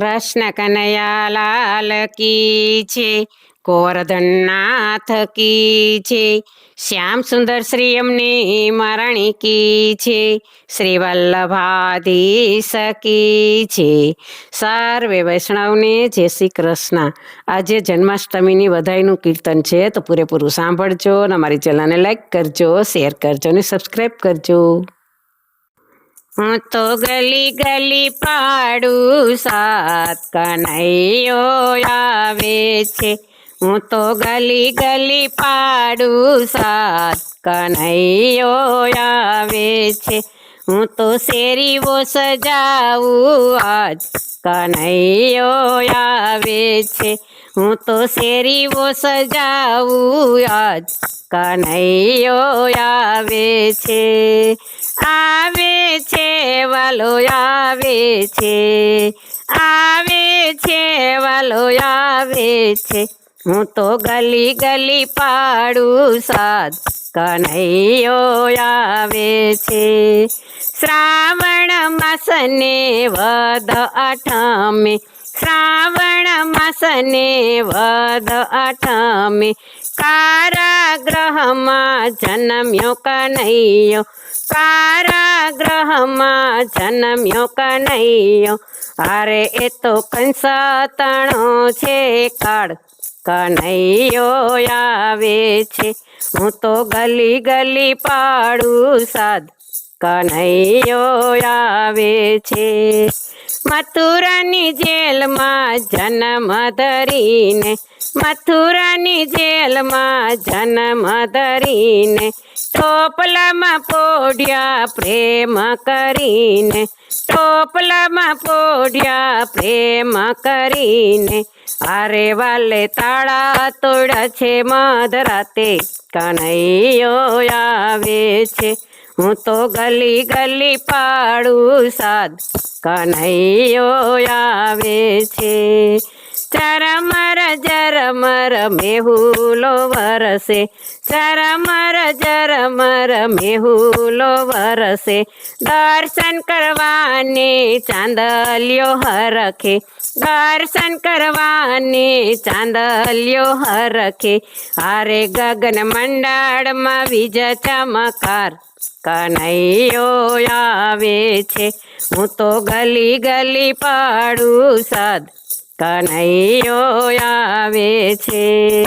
કૃષ્ણ કનૈયા લાલ કી છે કોરધનનાથ કી છે, શ્યામ સુંદર શ્રી અમને મરણી કી છે, શ્રી વલ્લભાધીશ કી છે. સર્વે વૈષ્ણવને જય શ્રી કૃષ્ણ. આજે જન્માષ્ટમીની વધાઈનું કીર્તન છે, તો પૂરેપૂરું સાંભળજો અને અમારી ચેનલને લાઈક કરજો, શેર કરજો અને સબસ્ક્રાઈબ કરજો. હું તો ગલી ગલી પાડું સાત કનૈયો આવે છે. હું તો ગલી ગલી પાડું સાત કનૈયો આવે છે. હું તો શેરીઓ સજાવું આજ કનૈયો આવે છે. હું તો શેરીઓ સજાવું આજ કનૈયો આવે છે. આવે છે, વાલો આવે છે. આવે છે, વાલો આવે છે. હું તો ગલી ગલી પાડું સાદ કનૈયો આવે છે. શ્રાવણ માસને વદ આઠમે શ્રાવણ માસને વદ આઠમે કારાગ્રહમાં જન્મ્યો કનૈયો કારાગ્રહમાં જન્મ્યો કનૈયો. અરે, એ તો કંસતણો છે, કાળ કનૈયો આવે છે. હું તો ગલી ગલી પાડું સાદ કનૈયો આવે છે. મથુરાની જેલમાં જન્મ ધરીને, મથુરાની જેલમાં જન્મ ધરીને ટોપલામાં પોઢ્યા પ્રેમ કરીને ટોપલામાં પોઢ્યા પ્રેમ કરીને અરે વાલે તાળા તોડ્યા છે. મધરાતે કનૈયો આવે છે. હું તો ગલી ગલી પાડું સાદ કનૈયો આવે છે. ચરમર જરમર મેહુલો વરસે. ચરમર જરમર મેહુલો વરસે. દર્શન કરવાને ચાંદલિયો હરખે. દર્શન કરવાને ચાંદલિયો હરખે. હારે ગગન મંડળમાં વિજ ચમકાર. કનૈયો આવે છે. હું તો ગલી ગલી પાડું સાદ. કનૈયો આવે છે.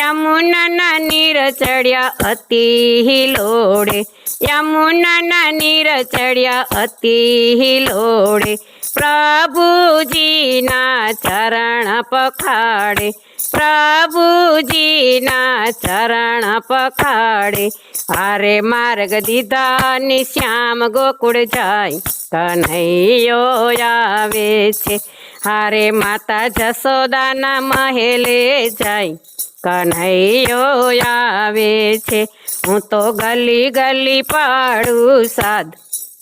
યમુનાના નીર ચડ્યા અતિ હિલોડે યમુનાના નીર ચડ્યા અતિ હિલોડે પ્રભુજીના ચરણ પખાડે. પ્રભુજીના ચરણ પખાડે. હારે માર્ગ દીધા શ્યામ ગોકુળ જાય. કનૈયો આવે છે. હારે માતા જસોદાના મહેલે જાય. કનૈયો આવે છે. હું તો ગલી ગલી પાડું સાદ.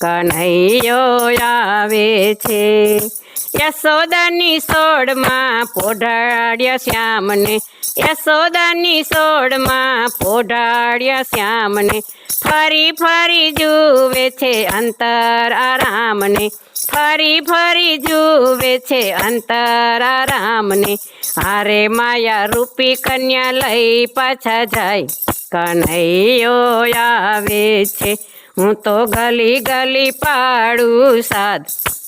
કનૈયો આવે છે. યશોદાની સોડમાં પોઢાડ્યા શ્યામને. યશોદાની સોડમાં પોઢાડ્યા શ્યામને. ફરી ફરી જુવે છે અંતર આરામને. ફરી ફરી જુવે છે અંતર આરામને. હારે માયા રૂપી કન્યા લઈ પાછા જાય. કનૈયો આવે છે. હું તો ગલી ગલી પાડું સાદ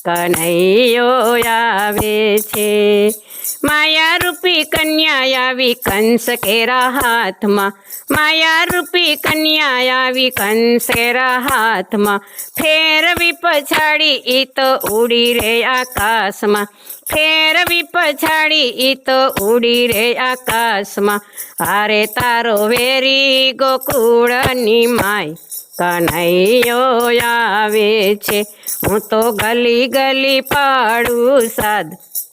કનૈયો આવે છે. માયા રૂપી કન્યા આવી કંસ કેરા હાથમાં. માયા રૂપી કન્યા આવી કંસ કેરા હાથમાં. ફેરવી પછાડી ઈ તો ઉડી રે આકાશમાં. ફેરવી પછાડી ઈ તો ઉડી રે આકાશમાં. હારે તારો વેરી ગોકુળની માય કનૈયો આવે છે. હું તો ગલી ગલી પાડું સાદ.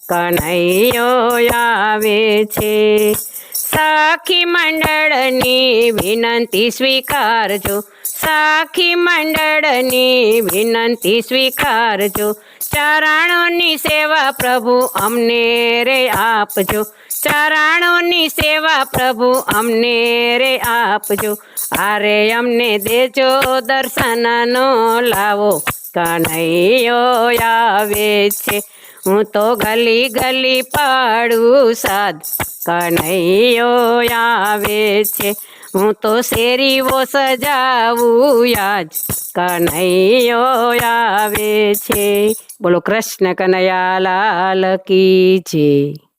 કનૈયો આવે છે. સાખી મંડળની વિનંતી સ્વીકારજો. સાખી મંડળની વિનંતી સ્વીકારજો. ચરણોની સેવા પ્રભુ અમને રે આપજો. ચરણોની સેવા પ્રભુ અમને રે આપજો. અરે અમને દેજો દર્શનનો લાવો. કનૈયો આવે છે. હું તો ગલી ગલી પાડું સાદ કનૈયો આવે છે. હું તો શેરીઓ સજાવું યાજ કનૈયો આવે છે. બોલો કૃષ્ણ કનૈયા લાલ કી જય.